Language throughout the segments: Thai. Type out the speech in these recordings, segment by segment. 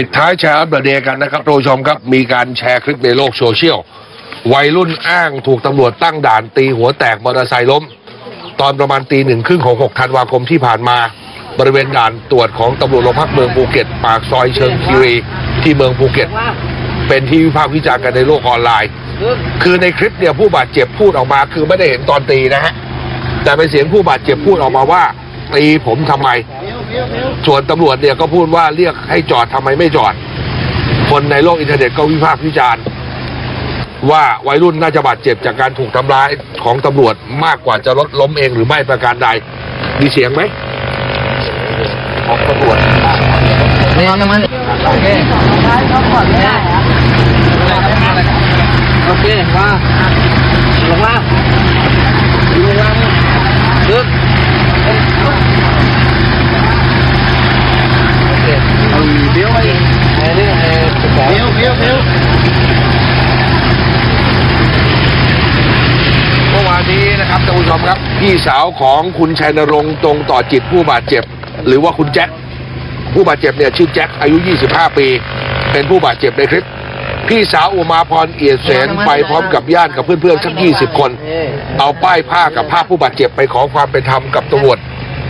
ปิดท้ายแชร์อัปเดตกันนะครับทุกชมครับ มีการแชร์คลิปในโลกโซเชียล วัยรุ่นอ้างถูกตำรวจตั้งด่านตีหัวแตกมอเตอร์ไซค์ล้ม ตอนประมาณตีหนึ่งครึ่งของ 6 ธันวาคมที่ผ่านมา บริเวณด่านตรวจของตำรวจโรงพักเมืองภูเก็ต ปากซอยเชิงคีรีที่เมืองภูเก็ต เป็นที่วิพากษ์วิจารณ์กันในโลกออนไลน์ คือในคลิปเนี่ยผู้บาดเจ็บพูดออกมา คือไม่ได้เห็นตอนตีนะฮะแต่เป็นเสียงผู้บาดเจ็บพูดออกมาว่า ตีผมทำไม ส่วนตำรวจเนี่ยก็พูดว่าเรียกให้จอดทำไมไม่จอด คนในโลกอินเทอร์เน็ตก็วิพากษ์วิจารณ์ว่าวัยรุ่นน่าจะบาดเจ็บจากการถูกทำร้ายของตำรวจมากกว่าจะรถล้มเองหรือไม่ประการใด มีเสียงไหมของตำรวจนี่น้ำมันโอเคโอเคว่าลงล่างลงล่างลึกโอเคเอาเบี้ยวไปไอ้นี่ไอ้เบี้ยวเบี้ยวเบี้ยว เมื่อวานนี้นะครับท่านผู้ชมครับ พี่สาวของคุณชัยนรงค์ตรงต่อจิตผู้บาดเจ็บ หรือว่าคุณแจ็คผู้บาดเจ็บเนี่ยชื่อแจ็คอายุ 25 ปี เป็นผู้บาดเจ็บในคลิป พี่สาวอุมาพรเอียดเสนไปพร้อมกับญาติกับเพื่อนๆสัก 20 คน เอาป้ายผ้ากับภาพผู้บาดเจ็บไปขอความเป็นธรรมกับตำรวจ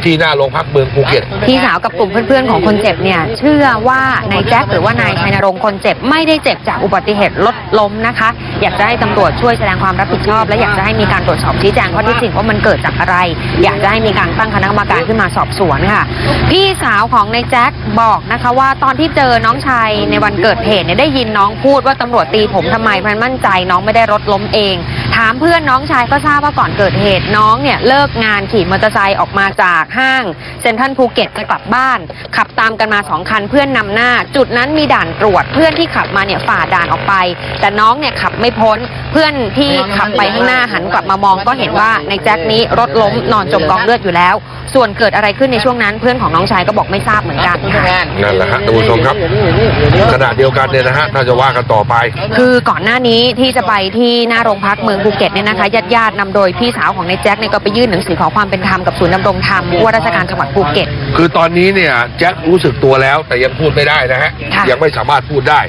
ที่หน้าโรงพักเมืองภูเก็ต พี่สาวกับกลุ่มเพื่อนๆของคนเจ็บเนี่ยเชื่อว่านายแจ็คหรือว่านายชัยนรงค์คนเจ็บไม่ได้เจ็บจากอุบัติเหตุรถล้มนะคะ อยากจะให้ตำรวจช่วยแสดงความรับผิดชอบ และอยากจะให้มีการตรวจสอบชี้แจงข้อเท็จจริงว่ามันเกิดจากอะไร อยากจะให้มีการตั้งคณะกรรมการขึ้นมาสอบสวนค่ะ พี่สาวของนายแจ็คบอกนะคะว่าตอนที่เจอน้องชายในวันเกิดเหตุเนี่ยได้ยินน้องพูดว่าตำรวจตีผมทำไมมันมั่นใจน้องไม่ได้รถล้มเอง ถามเพื่อนน้องชายก็ทราบว่าก่อนเกิดเหตุน้องเนี่ยเลิกงานขี่มอเตอร์ไซค์ออกมาจากห้าง เซ็นทรัลภูเก็ตจะกลับบ้าน ขับตามกันมาสองคันเพื่อนนำหน้า จุดนั้นมีด่านตรวจเพื่อนที่ขับมาเนี่ยฝ่าด่านออกไป แต่น้องเนี่ยขับไม่พ้นเพื่อนที่ขับไปข้างหน้าหันกลับมามองก็เห็นว่าในแจ็คนี้รถล้มนอนจมกองเลือดอยู่แล้ว ส่วนเกิดอะไรขึ้นในช่วงนั้น เพื่อนของน้องชายก็บอกไม่ทราบเหมือนกันค่ะ นั่นแหละฮะท่านผู้ชมครับขณะเดียวกันเนี่ยนะฮะถ้าจะว่ากันต่อไป คือก่อนหน้านี้ที่จะไปที่หน้าโรงพักเมืองภูเก็ตเนี่ยนะคะญาติญาติๆนำโดยพี่สาวของนายแจ็คเนี่ยก็ไปยื่นหนังสือขอความเป็นธรรมกับศูนย์ดำรงธรรมผู้ว่าราชการจังหวัดภูเก็ต คือตอนนี้เนี่ยแจ็ครู้สึกตัวแล้วแต่ยังพูดไม่ได้นะฮะค่ะ ยังไม่สามารถพูดได้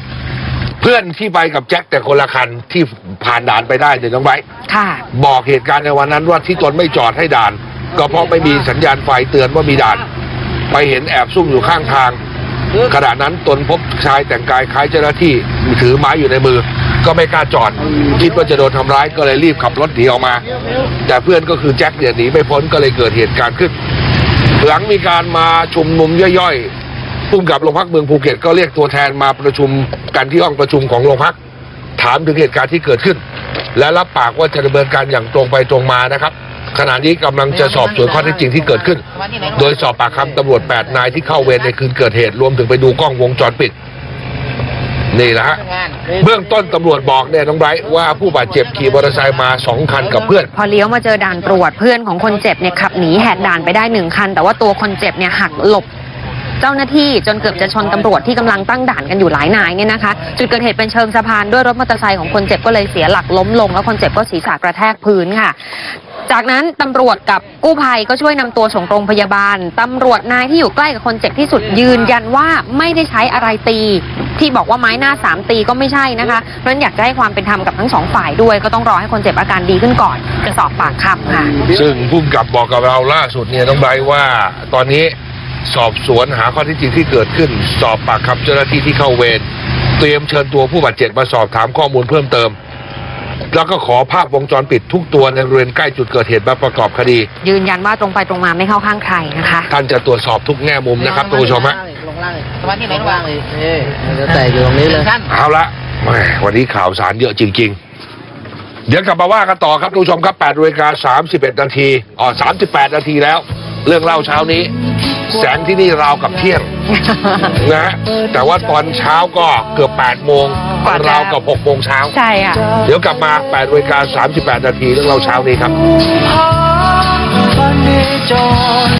เพื่อนที่ไปกับแจ็คแต่คนละคันที่ผ่านด่านไปได้เนี่ยน้องไบร์ทค่ะ บอกเหตุการณ์ในวันนั้นว่าที่ตนไม่จอดให้ด่าน ก็เพราะไม่มีสัญญาณไฟเตือนว่ามีด่าน ไปเห็นแอบซุ่มอยู่ข้างทาง ขณะนั้นตนพบชายแต่งกายคล้ายเจ้าหน้าที่ถือไม้อยู่ในมือ ก็ไม่กล้าจอด คิดว่าจะโดนทำร้ายก็เลยรีบขับรถหนีออกมา แต่เพื่อนก็คือแจ็คเนี่ยหนีไม่พ้นก็เลยเกิดเหตุการณ์ขึ้น หลังมีการมาชุมนุมย่อยๆพุ่มกับโรงพักเมืองภูเก็ตก็เรียกตัวแทนมาประชุมกันที่ห้องประชุมของโรงพักถามถึงเหตุการณ์ที่เกิดขึ้น และรับปากว่าจะดำเนินการอย่างตรงไปตรงมานะครับ ขณะนี้กำลังจะสอบสวนข้อเท็จจริงที่เกิดขึ้น โดยสอบปากคำตำรวจ 8 นายที่เข้าเวรในคืนเกิดเหตุรวมถึงไปดูกล้องวงจรปิด นี่แหละฮะเบื้องต้นตำรวจบอกเนี่ยน้องไบรท์ว่าผู้บาดเจ็บขี่มอเตอร์ไซค์มาสองคันกับเพื่อน พอเลี้ยวมาเจอด่านตรวจเพื่อนของคนเจ็บเนี่ยขับหนีแหกด่านไปได้หนึ่งคัน แต่ว่าตัวคนเจ็บเนี่ยหักหลบเจ้าหน้าที่จนเกือบจะชนตำรวจที่กำลังตั้งด่านกันอยู่หลายนายเนี่ยนะคะ จุดเกิดเหตุเป็นเชิงสะพานด้วยรถมอเตอร์ไซค์ของคนเจ็บก็เลยเสียหลักล้มลง แล้วคนเจ็บก็ศีรษะกระแทกพื้นค่ะ จากนั้นตำรวจกับกู้ภัยก็ช่วยนำตัวส่งโรงพยาบาลตำรวจนายที่อยู่ใกล้กับคนเจ็บที่สุดยืนยันว่าไม่ได้ใช้อะไรตี ที่บอกว่าไม้หน้าสามตีก็ไม่ใช่นะคะเพราะฉะนั้นอยากจะให้ความเป็นธรรมกับทั้งสองฝ่ายด้วย ก็ต้องรอให้คนเจ็บอาการดีขึ้นก่อนจะสอบปากคำค่ะ ซึ่งพุ่มกับบอกกับเราล่าสุดเนี่ยน้องไบว่าตอนนี้สอบสวนหาข้อเท็จจริงที่เกิดขึ้น สอบปากคำเจ้าหน้าที่ที่เข้าเวรเตรียมเชิญตัวผู้บาดเจ็บมาสอบถามข้อมูลเพิ่มเติม แล้วก็ขอภาพวงจรปิดทุกตัวในบริเวณใกล้จุดเกิดเหตุมาประกอบคดี ยืนยันว่าตรงไปตรงมาไม่เข้าข้างใครนะคะท่านจะตรวจสอบทุกแง่มุมนะครับท่านผู้ชมฮะลงล่างเลยสวัสดีไหนลงล่างเลยเอ้ยจะแตกอยู่ตรงนี้เลยเอาละแหมวันนี้ข่าวสารเยอะจริง ๆ เดี๋ยวกลับมาว่ากันต่อครับท่านผู้ชมครับ8นาฬิกา31 นาทีอ๋อ38 นาทีแล้ว เรื่องเล่าเช้านี้ แสงที่นี่ราวกับเที่ยง นะฮะแต่ว่าตอนเช้าก็เกือบ 8 โมง กว่าจะ ราวกับ6โมงเช้า ใช่ค่ะ เดี๋ยวกลับมา8นาฬิกา38 นาทีเรื่องเล่าเช้านี้ครับวันนี้จอ